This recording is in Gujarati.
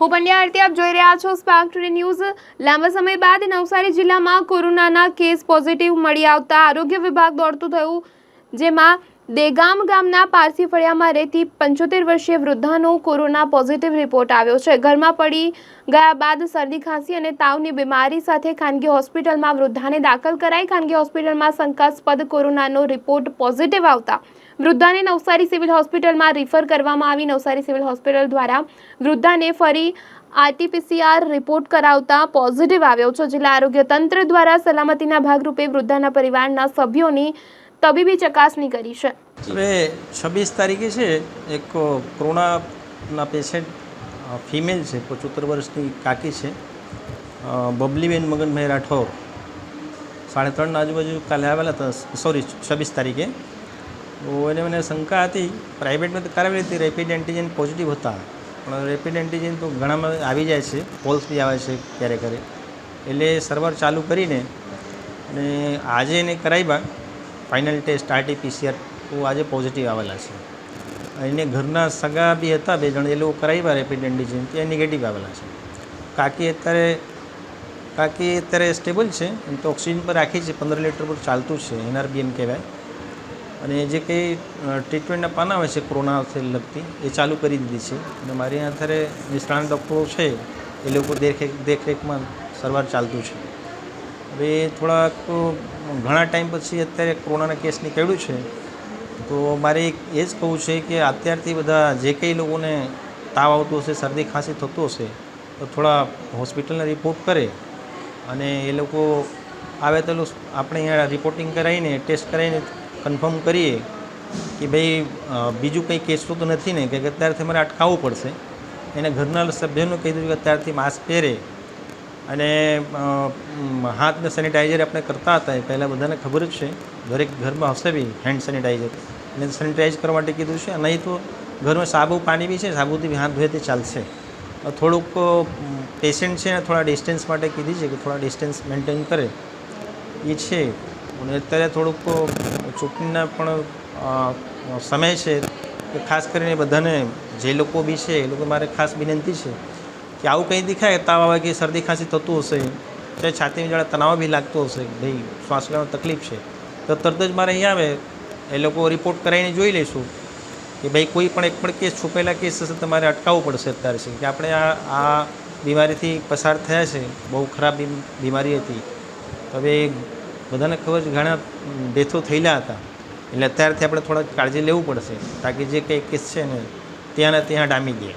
હું પંડ્યા આરતી, આપ જોઈ રહ્યા છો સ્પાર્ક ટુડે ન્યૂઝ લાંબા સમય બાદ નવસારી જિલ્લામાં કોરોનાના કેસ પોઝિટિવ મળી આવતા આરોગ્ય વિભાગ દોડતું થયું, જેમાં દેગામ ગામના પારસી ફળિયામાં રહેતી પંચોતેર વર્ષીય વૃદ્ધાનો કોરોના પોઝિટિવ રિપોર્ટ આવ્યો છે. ઘરમાં પડી ગયા બાદ શરદી, ખાંસી અને તાવની બીમારી સાથે ખાનગી હોસ્પિટલમાં વૃદ્ધાને દાખલ કરાઈ. ખાનગી હોસ્પિટલમાં શંકાસ્પદ કોરોનાનો રિપોર્ટ પોઝિટિવ આવતા વૃદ્ધાને નવસારી સિવિલ હોસ્પિટલમાં રિફર કરવામાં આવી. નવસારી સિવિલ હોસ્પિટલ દ્વારા વૃદ્ધાને ફરી આરટીપીસીઆર રિપોર્ટ કરાવતા પોઝિટિવ આવ્યો છે. જિલ્લા આરોગ્ય તંત્ર દ્વારા સલામતીના ભાગરૂપે વૃદ્ધાના પરિવારના સભ્યોની તબીબી ચકાસણી કરી છે. હવે છવ્વીસ તારીખે છે, એક કોરોનાના પેશન્ટ ફિમેલ છે, પચોતેર વર્ષની કાકી છે. બબલીબેન મગનભાઈ રાઠોર સાડા ત્રણના આજુબાજુ કાલે આવેલા હતા. સોરી છવ્વીસ તારીખે. તો એને મને શંકા હતી. પ્રાઇવેટમાં તો કરાવેલી હતી રેપિડ એન્ટીજન પોઝિટિવ હતા. પણ રેપિડ એન્ટીજન તો ઘણામાં આવી જાય છે. પોલ્સ બી આવે છે ક્યારે ક્યારે એટલે સર્વર ચાલુ કરીને અને આજે એને કરાવ્યા ફાઇનલ ટેસ્ટ આરટી પીસીઆર તો આજે પોઝિટિવ આવેલા છે. એને ઘરના સગા બી હતા, બે જણ. એ લોકો કરાવ્યા રેપિડ એન્ટીજન તે નેગેટિવ આવેલા છે. કાકી અત્યારે કાકી અત્યારે સ્ટેબલ છે. એમ તો ઓક્સિજન પર રાખી છે. પંદર લીટર પર ચાલતું છે. એનઆરબીએમ કહેવાય. અને જે કંઈ ટ્રીટમેન્ટના પાના આવે છે કોરોનાથી લગતી, એ ચાલુ કરી દીધી છે. અને મારી અત્યારે નિષ્ણાંત ડૉક્ટરો છે, એ લોકો દેખરેખ દેખરેખમાં સારવાર ચાલતું છે. હવે થોડાક ઘણા ટાઈમ પછી અત્યારે કોરોનાના કેસ નીકળ્યું છે. તો મારે એ જ કહું છે કે અત્યારથી બધા જે કંઈ લોકોને તાવ આવતો હશે, શરદી ખાંસી થતું હશે, તો થોડા હોસ્પિટલના રિપોર્ટ કરે. અને એ લોકો આવે તો આપણે અહીંયા રિપોર્ટિંગ કરાવીને ટેસ્ટ કરાવીને કન્ફર્મ કરીએ કે ભાઈ બીજું કંઈ કેસ તો નથી ને કે અત્યારથી મારે અટકાવવું પડશે. એને ઘરના સભ્યોને કહી દીધું કે અત્યારથી માસ્ક પહેરે. અને હાથને સેનિટાઈઝર આપણે કરતા હતા, એ પહેલાં બધાને ખબર જ છે. દરેક ઘરમાં હશે બી હેન્ડ સેનિટાઈઝર એને સેનિટાઈઝ કરવા માટે કીધું છે, નહીં તો ઘરમાં સાબુ, પાણી બી છે, સાબુથી બી હાથ ધોએ તે ચાલશે. થોડુંક પેશન્ટ છે ને થોડા ડિસ્ટન્સ માટે કીધી છે કે થોડા ડિસ્ટન્સ મેન્ટેન કરે. એ છે. અને અત્યારે થોડુંક ચૂંટણીના પણ સમય છે કે ખાસ કરીને બધાને, જે લોકો બી છે, એ લોકો મારે ખાસ વિનંતી છે કે આવું કંઈ દેખાય, તાવ આવે કે શરદી ખાંસી થતું હશે, કે છાતીની જરા તણાવ બી લાગતો હશે, ભાઈ, શ્વાસ લેવામાં તકલીફ છે, તો તરત જ મારે અહીંયા આવે, એ લોકો રિપોર્ટ કરાવીને જોઈ લઈશું કે ભાઈ, કોઈ પણ એક પણ કેસ છુપેલા કેસ હશે, તમારે અટકાવવું પડશે અત્યારે છે, કે આપણે આ આ બીમારીથી પસાર થયા છે, બહુ ખરાબ બીમારી હતી હવે બધાને ખબર છે, ઘણા ડેથો થયેલા હતા. એટલે અત્યારથી આપણે થોડા કાળજી લેવું પડશે તાકી જે કંઈ કેસ છે ને ત્યાંને ત્યાં ડામી દે